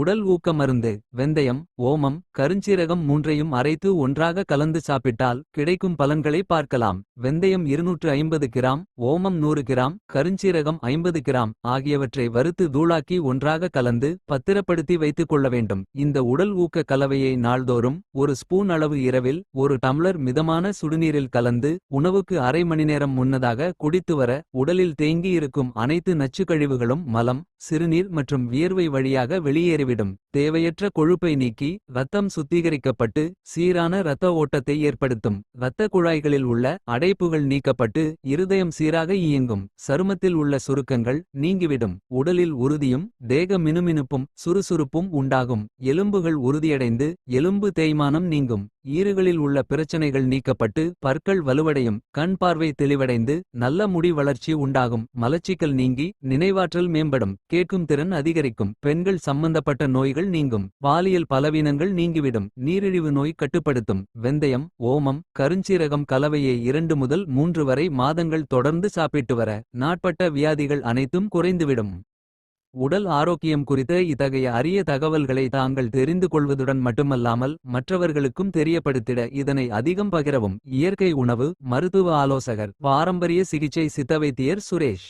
உடல் ஊக்க மருந்து வெந்தயம் ஓமம் கருஞ்சீரகம் மூன்றையும் அரைத்து ஒன்றாக கலந்து சாப்பிட்டால் கிடைக்கும் பலன்களை பார்க்கலாம். வெந்தயம் இருநூற்று ஐம்பது கிராம் ஓமம் நூறு கிராம் கருஞ்சீரகம் ஐம்பது கிராம் ஆகியவற்றை வறுத்து தூளாக்கி ஒன்றாக கலந்து பத்திரப்படுத்தி வைத்துக் கொள்ள வேண்டும். இந்த உடல் ஊக்க கலவையை நாள்தோறும் ஒரு ஸ்பூன் அளவு இரவில் ஒரு டம்ளர் மிதமான சுடுநீரில் கலந்து உணவுக்கு அரை மணி நேரம் முன்னதாக குடித்து வர உடலில் தேங்கி இருக்கும் அனைத்து நச்சுக்கழிவுகளும் மலம் சிறுநீர் மற்றும் வியர்வை வழியாக வெளியேறி வெளியேறிவிடும் தேவையற்ற கொழுப்பை நீக்கி இரத்தம் சுத்திகரிக்கப்பட்டு சீரான இரத்த ஓட்டத்தை ஏற்படுத்தும். இரத்த குழாய்களில் உள்ள அடைப்புகள் நீக்கப்பட்டு இருதயம் சீராக இயங்கும். சருமத்தில் உள்ள சுருக்கங்கள் நீங்கிவிடும். உடலில் உறுதியும் தேக மினுமினுப்பும் சுறுசுறுப்பும் உண்டாகும். எலும்புகள் உறுதியடைந்து எலும்பு தேய்மானம் நீங்கும். ஈறுகளில் உள்ள பிரச்சனைகள் நீக்கப்பட்டு பற்கள் வலுவடையும் கண் பார்வை தெளிவடைந்து நல்ல முடி வளர்ச்சி உண்டாகும் மலச்சிக்கல் நீங்கி நினைவாற்றல் மேம்படும் கேட்கும் திறன் அதிகரிக்கும் பெண்கள் சம்பந்தப்பட்ட நோய்கள் நீங்கும் பாலியல் பலவீனங்கள் நீங்கிவிடும் நீரிழிவு நோய் கட்டுப்படுத்தும் வெந்தயம் ஓமம் கருஞ்சீரகம் கலவையை இரண்டு முதல் மூன்று வரை மாதங்கள் தொடர்ந்து சாப்பிட்டு வர நாட்பட்ட வியாதிகள் அனைத்தும் குறைந்துவிடும். உடல் ஆரோக்கியம் குறித்த இத்தகைய அரிய தகவல்களை தாங்கள் தெரிந்து கொள்வதுடன் மட்டுமல்லாமல் மற்றவர்களுக்கும் தெரியப்படுத்திட இதனை அதிகம் பகிரவும். இயற்கை உணவு மருத்துவ ஆலோசகர் பாரம்பரிய சிகிச்சை சித்தவைத்தியர் சுரேஷ்.